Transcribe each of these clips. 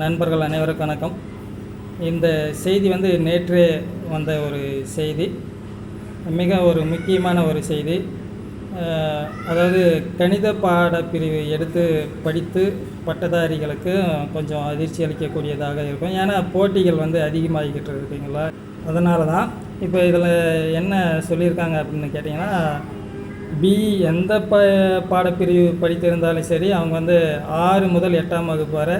நண்பர்கள் அனைவருக்கும் வணக்கம். இந்த செய்தி வந்து நேற்று வந்த ஒரு செய்தி. மிக ஒரு முக்கியமான ஒரு செய்தி. அதாவது கணித பாடப்பிரிவு எடுத்து படித்து பட்டதாரிகளுக்கு கொஞ்சம் அதிர்ச்சி அளிக்கக்கூடியதாக இருக்கும். ஏன்னா போட்டிகள் வந்து அதிகமாகிக்கிட்டு இருக்குங்களா? அதனால தான் இப்போ இதில் என்ன சொல்லியிருக்காங்க அப்படின்னு கேட்டிங்கன்னா பிஇ எந்த ப பாடப்பிரிவு படித்திருந்தாலும் சரி அவங்க வந்து ஆறு முதல் எட்டாம் வகுப்பு வரை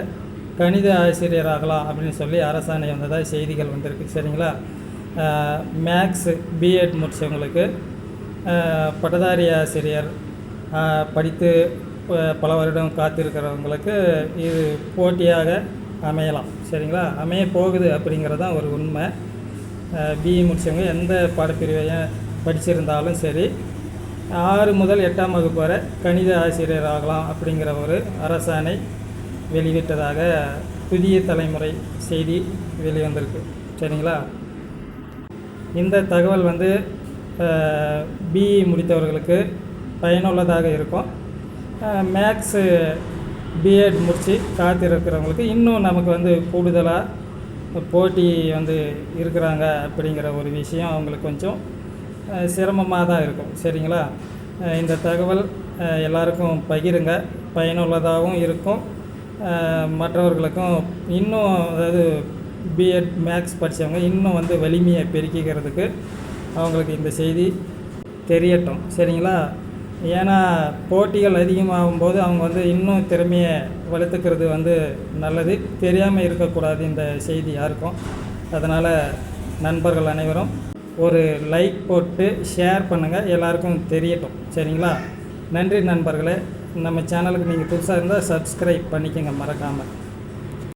கணித ஆசிரியர் ஆகலாம் அப்படின்னு சொல்லி அரசாணை வந்ததாக செய்திகள் வந்திருக்கு சரிங்களா? மேக்ஸு பிஎட் முடித்தவங்களுக்கு பட்டதாரி ஆசிரியர் படித்து பல வருடம் காத்திருக்கிறவங்களுக்கு இது போட்டியாக அமையலாம் சரிங்களா? அமைய போகுது அப்படிங்கிறது தான் ஒரு உண்மை. பிஇ முடித்தவங்க எந்த பாடப்பிரிவையும் படிச்சிருந்தாலும் சரி ஆறு முதல் எட்டாம் வகுப்பு வரை கணித ஆசிரியர் ஆகலாம் அப்படிங்கிற ஒரு அரசாணை வெளியிட்டதாக புதிய தலைமுறை செய்தி வெளிவந்திருக்கு. சரிங்களா? இந்த தகவல் வந்து பிஇ முடித்தவர்களுக்கு பயனுள்ளதாக இருக்கும். மேக்ஸு பிஎட் முடித்து காத்திருக்கிறவங்களுக்கு இன்னும் நமக்கு வந்து கூடுதலாக போட்டி வந்து இருக்கிறாங்க அப்படிங்கிற ஒரு விஷயம் அவங்களுக்கு கொஞ்சம் சிரமமாக தான் இருக்கும். சரிங்களா? இந்த தகவல் எல்லாருக்கும் பகிருங்க. பயனுள்ளதாகவும் இருக்கும். மற்றவர்களுக்கும் இன்னும் அதாவது பிஎட் மேக்ஸ் படித்தவங்க இன்னும் வந்து வலிமையை பெருக்கிக்கிறதுக்கு அவங்களுக்கு இந்த செய்தி தெரியட்டும். சரிங்களா? ஏன்னா போட்டிகள் அதிகமாகும் போது அவங்க வந்து இன்னும் திறமையை வளர்த்துக்கிறது வந்து நல்லது. தெரியாமல் இருக்கக்கூடாது இந்த செய்தி யாருக்கும். அதனால் நண்பர்கள் அனைவரும் ஒரு லைக் போட்டு ஷேர் பண்ணுங்கள் எல்லாருக்கும் தெரியட்டும். சரிங்களா? நன்றி நண்பர்களே. நம்ம சேனலுக்கு நீங்கள் புதுசாக இருந்தால் சப்ஸ்கிரைப் பண்ணிக்கோங்க மறக்காமல்